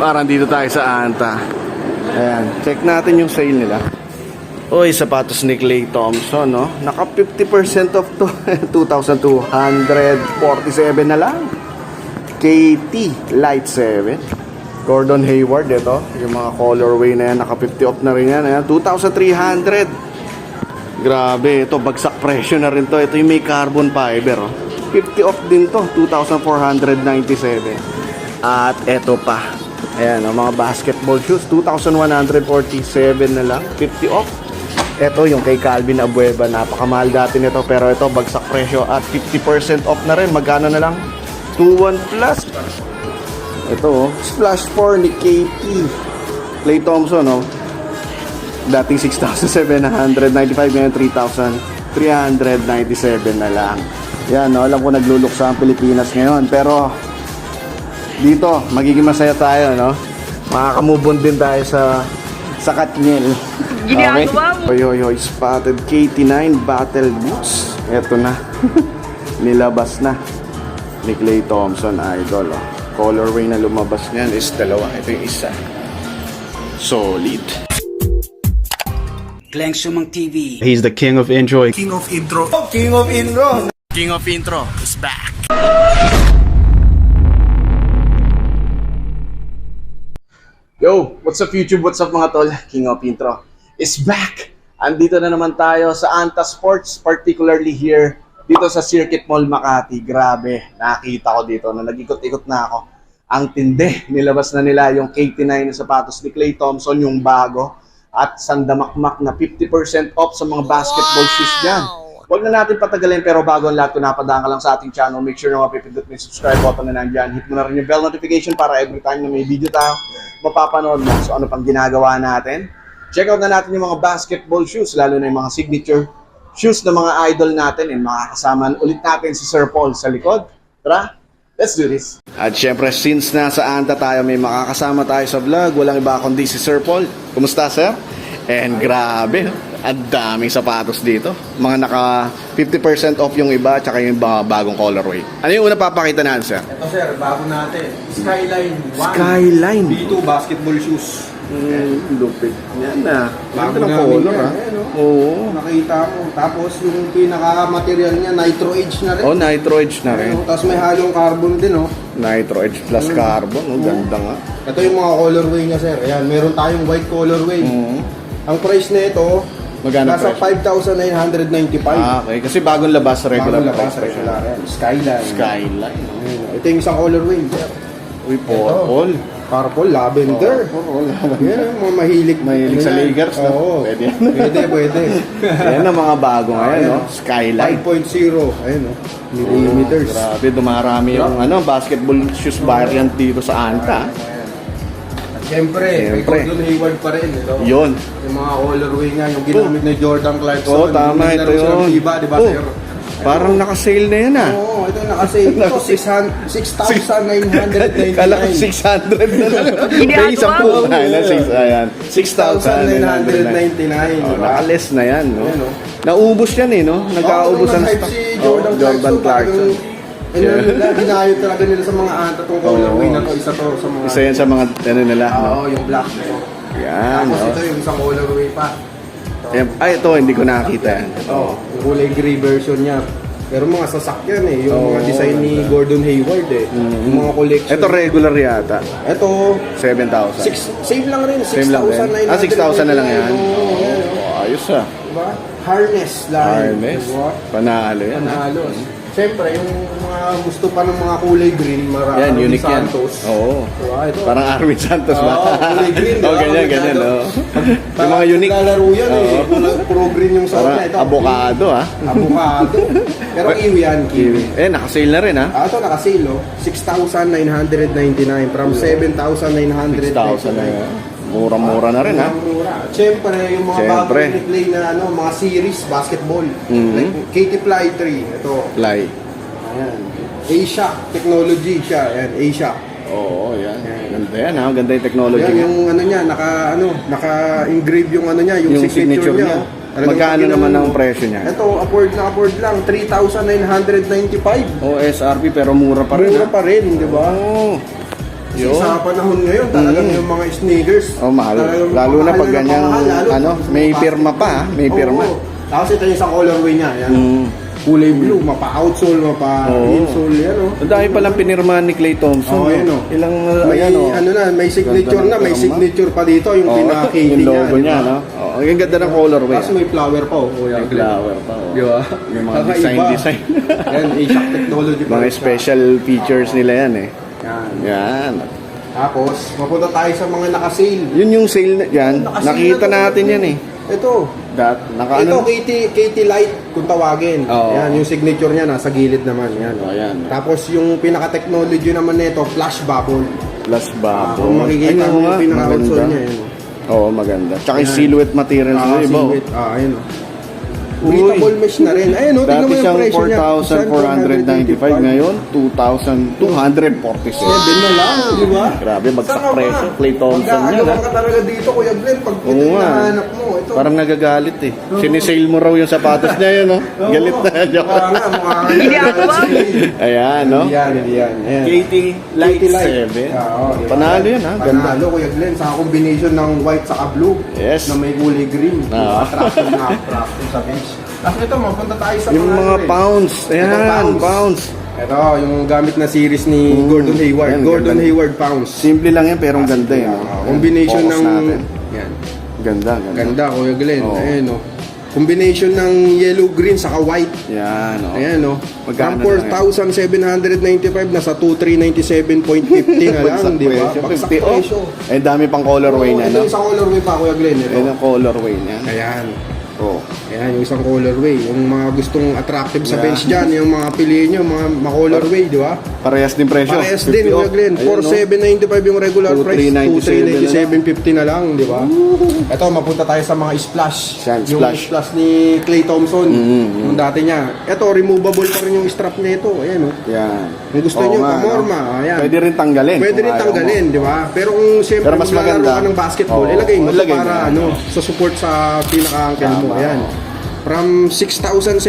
Parang dito tayo sa Anta. Ayan, check natin yung sale nila. Uy, sapatos ni Clay Thompson, no? Naka 50% off to. 2,247 na lang. KT Light 7. Gordon Hayward, ito. Yung mga colorway na yan, naka 50 off na rin yan. Ayan, 2,300. Grabe, ito, bagsak presyo na rin to. Ito yung may carbon fiber, oh. 50 off din to, 2,497. At ito pa. Ayan, ang mga basketball shoes, 2,147 na lang, 50 off. Ito yung kay Calvin Abueva, napakamahal dati nito pero ito bagsak presyo at 50% off na rin. Magkano na lang? 2,1 plus. Ito oh, Splash 4 ni KT. Clay Thompson oh. Dating 6,795 ngayon 3,397 na lang. Yan, no? alam ko nagluluksa ang Pilipinas ngayon. Pero dito, magiging masaya tayo, no? Makakamubon din tayo sa sa Katniel. Ginagawa mo. Hoy, hoy, hoy. Spotted KT9 Battle Boots. Eto na. Nilabas na. Ni Clay Thompson, idol. Oh. Colorway na lumabas niyan is dalawa. Ito yung isa. Solid. Glenn Sumang TV. He's the king of enjoy. King of intro. King of intro. King of intro is back. Yo, what's up YouTube? What's up mga tol? King of intro is back. Andito na naman tayo sa Anta Sports, particularly here dito sa Circuit Mall Makati. Grabe, nakita ko dito na nag-ikot-ikot na ako. Ang tindi, nilabas na nila yung KT9 na sapatos ni Clay Thompson, yung bago at sandamakmak na 50% off sa mga basketball shoes dyan. Huwag na natin patagalin pero bago ang lahat, kung napadaan ka lang sa ating channel, make sure na mapipindot mo yung subscribe button na nandyan. Hit mo na rin yung bell notification para every time na may video tayo, mapapanood mo. So ano pang ginagawa natin? Check out na natin yung mga basketball shoes, lalo na yung mga signature shoes ng mga idol natin and makakasama ulit natin si Sir Paul sa likod. Tara, let's do this. At syempre, since nasa Anta tayo, may makakasama tayo sa vlog. Walang iba kundi si Sir Paul. Kumusta, Sir? And grabe, ang daming sapatos dito. Mga naka 50% off yung iba, tsaka yung mga bagong colorway. Ano yung una papakita natin, Sir? Ito sir, bago natin. Skyline 1. Skyline. B2 basketball shoes. Mm, lupit. Yan na. Bago ng color, yan, ah. eh, no? Oo. Nakita mo. Tapos yung pinaka-material niya, nitro edge na rin. Oh, nitro edge na rin. Ano, Tapos may halong carbon din, oh. Nitro edge plus carbon. Oh, ganda nga. Ito yung mga colorway niya, sir. Ayan, meron tayong white colorway. Mm. Ang price na ito, Magkano nasa presyo? 5,995. Ah, okay. Kasi bagong labas, regular Bagong labas, price. regular. Ayan, Skyline. Skyline. Ayan, ito yung isang colorway, sir. Uy, purple. Purple, lavender. Purple. Yan, mga mahilig. Mahilig ano sa yan? Lakers, no? Oo. Pwede yan. pwede, pwede. Yan ang mga bago ngayon, Ayan, no? Skyline. 5.0. Ayun, oh. Millimeters. Grabe, dumarami yung ano, basketball shoes variant dito sa Anta. Siyempre, may Siyempre. Gordon Hayward pa rin. Ito. Yun. Yung mga colorway niya, yung ginamit ni Jordan Clarkson. Oo, tama Yung ito yun. FIBA, di ba, Oh, sir? parang naka-sale na yan, ah. Oo, ito nakasave ito. 6,999. Kala ko 600 na lang. Ginagawa May isang po. Ayan, six, ayan. 6,999. 6,999. Oh, nakales na yan, no? Ayan, oh. Naubos yan eh, no? Nagkaubusan Oo, nag-hype si Jordan, Oh, Jordan Clarkson. Ano nila, ginayot talaga nila sa mga anta tong colorway na to. Isa to sa mga... Isa yan sa mga, ano nila, no? Oo, yung black na to. Yan, Tapos no? ito yung isang colorway pa. Yan. Ay, ito, hindi ko nakita yan. Oo, yung kulay gray version niya. Pero mga sasakyan eh, yung mga design ni Gordon Hayward eh. Yung mga collection. Ito regular yata. Ito, 7,000. six, same lang rin, Same lang din. 6,999. Ah, 6,000 na lang yan. Oo, Oh, ayos ah. Diba? Harness line. Harness. Diba? Panalo yan. ah. Panalo. Siyempre, yung mga gusto pa ng mga kulay green, marami Yan, unique yan. Santos. Oo. Diba? Ito. Parang Arvin Santos ba? Oo, kulay green. oh, diba? ganyan, ganyan. green. Oh. Yung mga unique. Lalaro yan eh. Oo. Puro, puro green yung Parang na. Ito, avocado ah. Avocado. Pero kiwi yan, kiwi. Eh, nakasale na rin ah. Ah, ito nakasale, oh. 6,999 from 7,999. 6,000 na yan. Mura-mura na rin ah. Mura. Siyempre, yung mga Siyempre. bagong play na ano, mga series basketball. Mhm. Like Katy Fly 3. Ito. Fly. Ayan. Asia Technology siya. Ayan, Asia. Oo, yan. Ganda yan ha. Ganda yung technology Yan niya. yung ano niya, naka ano, naka-engrave yung ano niya, yung, Yung signature signature, niya. niya. Talagang Magkano pag naman ang presyo niya? Ito, upward na upward lang, 3,995. O SRP pero mura pa rin Mura ah. pa rin, di ba? Oo. Kasi Yun. sa panahon ngayon, talagang Mm. yung mga sneakers. Oh, mahal. Lalo na pag ganyan, ano, may pirma pa. May Oo. pirma. Tapos ito yung sa colorway niya. Yan. Mm. Kulay blue, mapa-outsole, mapa-insole. Yan o. Ang dami palang pinirmahan ni Clay Thompson. Oo, no? yun, oh. Ilang, uh, May, ayan, oh. ano na, may signature na, may signature pa dito, yung Oo, pinaka-KT yung niya. logo niya, no? Oh, ang ganda ng colorway. Tapos may flower pa, oh. May flower pa. Oh. Di ba? Yung mga Kakaiba. design, design. yan, A-Shock technology pa mga special features nila yan eh. Yan. Yan. Tapos, mapunta tayo sa mga naka-sale. Yun yung sale na yan. Nakasale Nakita na to. natin yan eh. Ito. That, naka Ito, ano? KT, KT Light, kung tawagin. Oo. Yan, yung signature niya, nasa gilid naman. Yan. Oh, yan. Tapos, yung pinaka-technology naman nito, flash bubble. Plus Ah, babo. kung makikita mo yung pinaka-outsole niya. Yan. Oo, maganda. Tsaka yung Yan. silhouette materials Ah, iba. oh. silhouette. Ah, ayun o. Uy. Breathable mesh na rin. Ayun o, tingnan Dati mo yung presyo niya. 4,495 ngayon, 2,247. Seven na lang, di ba? Grabe, bagsak Saan ka ba? Clay Thompson yan, Mag-aagawan ha? ka talaga dito, Kuya Glenn, pag ito Oo yung nga. nahanap mo. Ito. Parang nagagalit eh. Sinisale mo raw yung sapatos niya yun, no? Oo. Galit na. Joke. Mukha nga, mukha nga. Hindi ako ba? Ayan, no? Yan, yan. Ayan. Katie Light KT Light. 7. Ah, oo, di ba? Panalo yan, ha? Ganda. Panalo, Kuya Glenn, sa combination ng white sa blue. Yes. Na may kulay green. Ah. Attractive na attractive sa bench. Tapos ito, mapunta tayo sa Yung mga eh. pounds. Ayan, pounds. pounds. Ito, yung gamit na series ni Mm. Gordon Hayward. Yan, Gordon ganda. Hayward pounds. Simple lang yan, pero ang ganda yun. no? Ah, combination Focus ng... natin. Yan. Ganda, ganda. Ganda, Kuya Glenn. Oo. Ayan, oh. Combination ng yellow green saka white. Yan, oh. Ayan, oh. Magkano From na yan? 4,795 nasa 2,397.50 na lang, di ba? Bagsak 50 off. presyo. Eh, dami pang colorway Oo, niya, ito no? yung isang colorway pa, Kuya Glenn. Ito. Ayan ang colorway niya. Ayan. Oh. Ayan, yung isang colorway. Yung mga gustong attractive sa Yeah. bench dyan, yung mga piliin nyo, mga ma-colorway, di ba? Parehas din presyo. Parehas 50 din, Kuya. Glenn. Ayun, no? 4,795 yung regular price. 2,397 2,397.50 na lang, di ba? Ito, mapunta tayo sa mga splash. Yan, yung splash. splash ni Clay Thompson. Mm, Yung dati niya. Ito, removable pa rin yung strap nito. Ayan, oh. Yan. Kung gusto Oo nyo, nga, pamorma. no? Ayan. Pwede rin tanggalin. Pwede rin tanggalin, di ba? Pero kung siyempre Pero mas maganda. ka ng basketball, ilagay mo ilagay para ano, sa support sa pinaka-ankle mo. Ayan. From 6,795,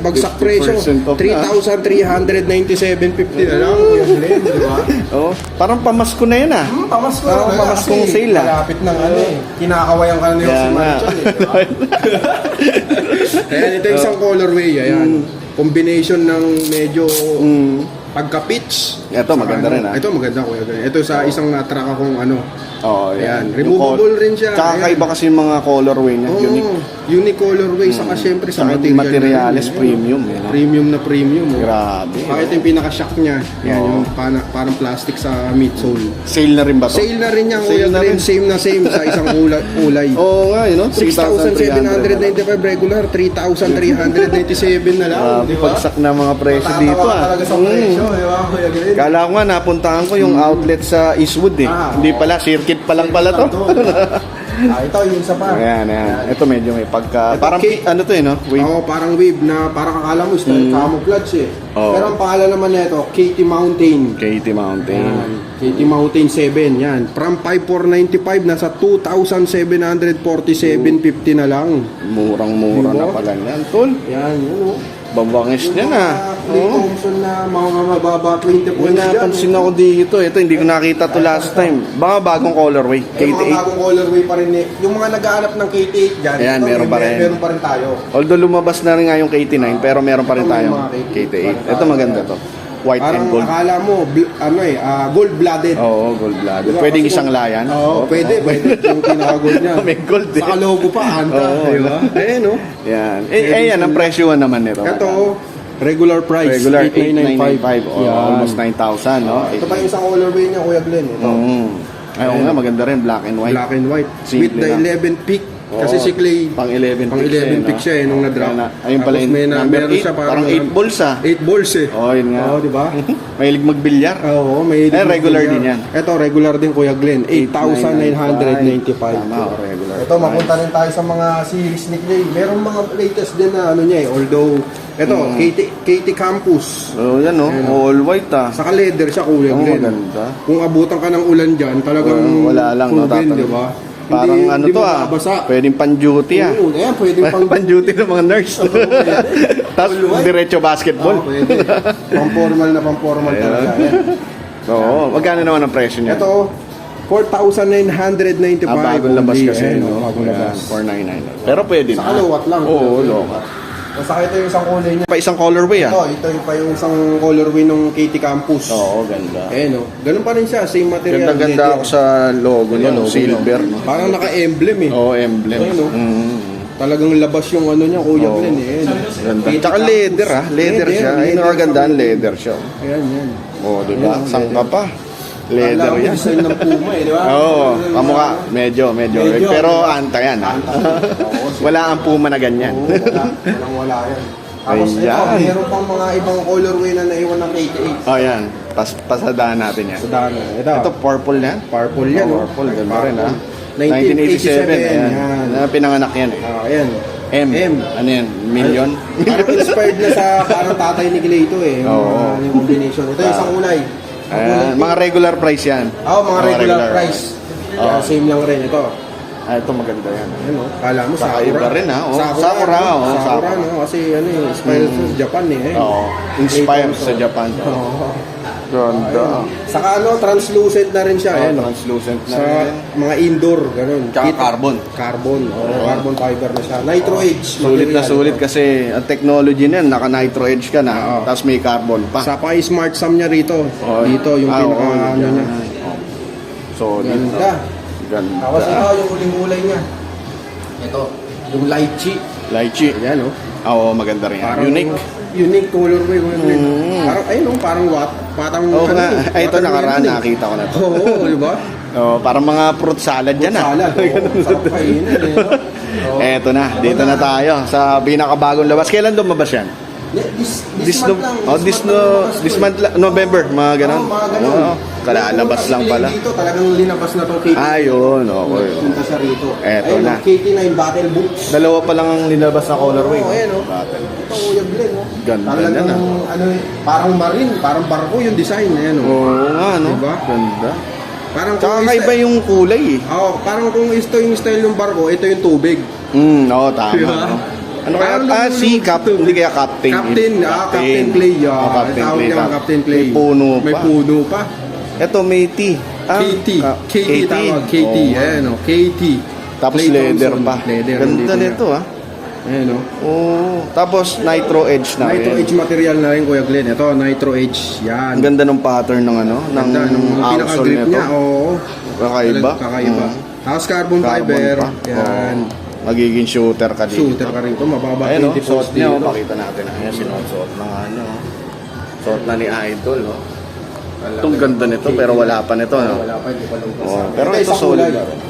bagsak 50% presyo. off na. 3,397.50 na lang. Kuya Glenn, di ba? Oh, parang pamasko na yun ah. Hmm, pamasko Parang na. pamaskong kasi sale, ah. Malapit ng ano eh. Kinakawayan ka na yung Kaya si nga. Marichan eh. di ba? Ayan, ito yung isang colorway. Ayan. Combination ng medyo Mm. pagka-pitch. Ito, maganda Saka rin, ano, ah. Ito maganda. Glenn. Ito sa isang na-track akong ano. Oo, Ayan, yan. removable Yung col- rin siya. Tsaka Ayan. kaiba kasi yung mga colorway niya. Oh, Unique. unique colorway saka syempre sa Saka material. materials, na rin, eh. premium. Premium na premium. oh. Grabe. Saka ito yung pinaka-shock niya. Yan, yung pana- parang plastic sa midsole. Sale na rin ba to? Sale na rin yan, Sale na rin. Same na same sa isang kulay. Oo nga, yun, no? 6,795 regular, 3,397 na lang, Grabe, di ba? bagsak na mga presyo Matatawa dito ka ah. talaga sa Mm. presyo, di ba, Kuya Glenn? Kala ko nga, napuntahan ko yung outlet sa Eastwood eh. Ah, Hindi oo. pala, circuit pa lang pala to. Ah, ito yung isa pa. Ayan, ayan. Ito medyo may pagka... Ito, parang, cake. ano to eh, no? Wait. Oo, parang wave na parang akala mo style camouflage eh. Oo. Pero ang pangalan naman nito, Katy Mountain. Katie Mountain. Yan. Katy Mountain 7, yan. From 5,495, nasa 2,747.50 na lang. Murang-mura Diba? na pala yan, tol. Yan, yun o. Babangis niya na. Clay Oo. Thompson na mga mababa 20 May points napansin ako dito. Ito, hindi ko nakita to last time. Baka bagong colorway. Yung mga KT8. bagong colorway pa rin eh. Yung mga nag-aanap ng KT8 dyan, Ayan, ito, meron may- pa rin. Meron pa rin tayo. Although lumabas na rin nga yung KT9, pero meron pa rin Ito may tayong mga KT8. KT8. Ito maganda to. White and Parang gold. akala mo, bl- ano eh, ah, gold-blooded. Oo, gold blood. Diba? Pwedeng Kasi isang kung- layan. Oo, pwede, pwede. Yung pinaka-gold niya. May gold eh. Sa logo pa, anta. Oo. di ba? Eh, no? Yan. Eh, eh, yan ang presyo naman nito. Ito, regular price. Regular 8,995. 8,995. Oh, Yan. almost 9,000, no? Ito pa yung isang colorway niya, Kuya Glenn. Ito. Mm. Ay, oo nga, maganda rin. Black and white. Black and white. Simple With the lang. 11 pick. Kasi Oo. si Clay, Pang 11 pang picks 11 eh, pick siya eh, nung na-drop. Ayun na- Ayun pala Tapos yung may na- number meron 8. siya Parang 8 balls ah. 8 balls eh. Oh, yun nga. Oo, di ba? Mahilig magbilyar. Oo, may Eh, regular din yan. Ito, regular din Kuya Glenn. 8,995. Tama, oh, regular. Ito, mapunta rin tayo sa mga series ni Clay. Meron mga latest din na ano niya eh. Although, ito, Mm. KT, KT Campus. Oh, yan oh. Ayun, All white ah. Saka leather siya, Kuya Oh, Glenn. maganda. Kung abutan ka ng ulan dyan, talagang Oh, wala lang, no? proven, Tatalo. di ba? Parang Hindi- ano hindi to ah. mababasa. Pwedeng pan-duty ah. Oo, ayan, pwede pang... pan-duty ng mga nurse. Tapos All white. diretso basketball. Ah, pwede. pang-formal na pang-formal talaga. Ayan. Oo, magkano naman ang presyo niya? Ito, 4,995. Ah, bagong labas kasi. Ayan, no? oh, bagong labas. 499. Pero pwede na. Sa kalawat lang. Oo, lokat. Basta ito yung isang kulay niya. Pa isang colorway ah. Ito, ito yung pa yung isang colorway ng KT Campus. Oo, ganda. Ayan, oh. Ganun pa rin siya. Same material. Ganda-ganda leather. ako sa logo niya, no? logo silver. No? Parang naka-emblem eh. Oo, emblem. Ayun, no? Mm. Talagang labas yung ano niya, Kuya Oo. Glenn eh. Ayan, oh. Ganda. KT Tsaka Campus. leather ah. Leather siya. Ayun, leather. nakagandaan leather siya. Ayan, yan. Oo, di ba? Ayun, Sangka pa. Leather yan. design ng Puma eh, di ba? Oo, kamukha. Medyo, medyo. Medyo. Pero anta yan ah. Anta. Oo, Wala ang puma na ganyan. Oo, wala. Walang wala yan. Tapos ito, Ayan. meron pang mga ibang colorway na naiwan ng KT8. oh, yan. Pas pasadaan natin yan. Sa dami. Ito, Ito, purple yan. purple yan. Oh, purple, ganda rin ah. 1987. 1987, ayan. Yan. Na pinanganak yan eh. Ah, ayan. M. M. Ano yan? Million? Parang inspired na sa parang tatay ni Gleito eh. Oo. yung combination. Ito yung isang kulay. Ayan, mga regular price yan. Oo, mga regular, price. Ah, same lang rin ito. Ah, ito maganda yan. Ano, kala mo Saka Sakura. iba rin, ah. Oh, Sakura, oh, Sakura, Sakura. no? Kasi ano eh, inspired sa Japan eh. eh. Oo. Inspired sa Japan. Oo. Ganda. Saka ano, translucent na rin siya. Oh, Ayan, oh. translucent na sa rin. mga indoor, ganun. Tsaka Kita- carbon. Carbon, oh, carbon fiber na siya. Nitro Edge. Sulit na material, sulit oh. kasi ang technology niyan, naka nitro edge ka na, Oo. tapos may carbon pa. Sa pa smart sum niya rito. Oh, Dito yung ah, pinaka oo, ano yan. niya. Oh. Solid. Ganda. Ganda. Tapos ito yung uling kulay niya. Ito, yung lychee. Lychee. Ayan oh. Ah, Oo, maganda rin. yan. Parang Unique. Unique colorway. colorway. Mm. Parang ayun oh, parang what? Parang Oo ano eh, Ay, ito watermelon nakaraan, nakita ko na to. Oo, di ba? Oh, parang mga fruit salad yan ah. Salad. Oo, sarap kainin eh. no? Oo. Eto na, dito na tayo sa pinakabagong labas. Kailan lumabas yan? This, This, this, month lang. oh, this, no, this eh. month, la- November, mga ganun. Oo, mga ganun. Oo, kalalabas lang pala. Dito talagang linabas na to KT. Ah, yun, okay. Punta siya rito. Eto Ayun, na. KT9 Battle Boots. Dalawa pa lang ang nilabas na colorway. Oo, ayan, oh. Battle. Ito, Kuya Glenn, oh. Ganda Talagang, yan, ano, eh, parang marine, parang barko yung design. Ayan, oh. Oo nga, no? Diba? Ganda. Parang Tsaka kung kaiba yung kulay eh. Oh, parang kung ito yung style ng barko, ito yung tubig. Hmm, oo, tama. Diba? no? Ano kaya? Parang Ah, si Cap, hindi kaya Captain. Captain, ah, Captain Clay. Ah, Oh, Captain Tawag Clay. niya, Cap- Captain Clay. May puno pa. May puno pa. Ito, may T. Ah, KT. ah, KT tawag. KT. Oo. Ayan, oh. KT. Tapos Clay leather Thompson. pa. Leather. Ganda nandito nito na. ah. Ayan, oh. Oo. Tapos nitro edge na Nitro rin. Edge material na rin, Kuya Glenn. Ito, Nitro Edge. Yan. Ang ganda ng pattern ng ano, ng Ganda, nung outsole pinaka-grip nito. niya. Oo. Kakaiba. Kakaiba. Mm. Tapos carbon, Carbon fiber. pa. Yan. Oo. Magiging shooter ka dito. Shooter ka rin ito. Mababa Ayan o, 20 suot volts niya o, dito. pakita natin. Ayan, sinusuot na nga niya o. Suot na ni Idol o. Itong ganda nito pero wala pa nito no. Wala pa, hindi pa lumabas. Oo, pero Ito, solid. kulay.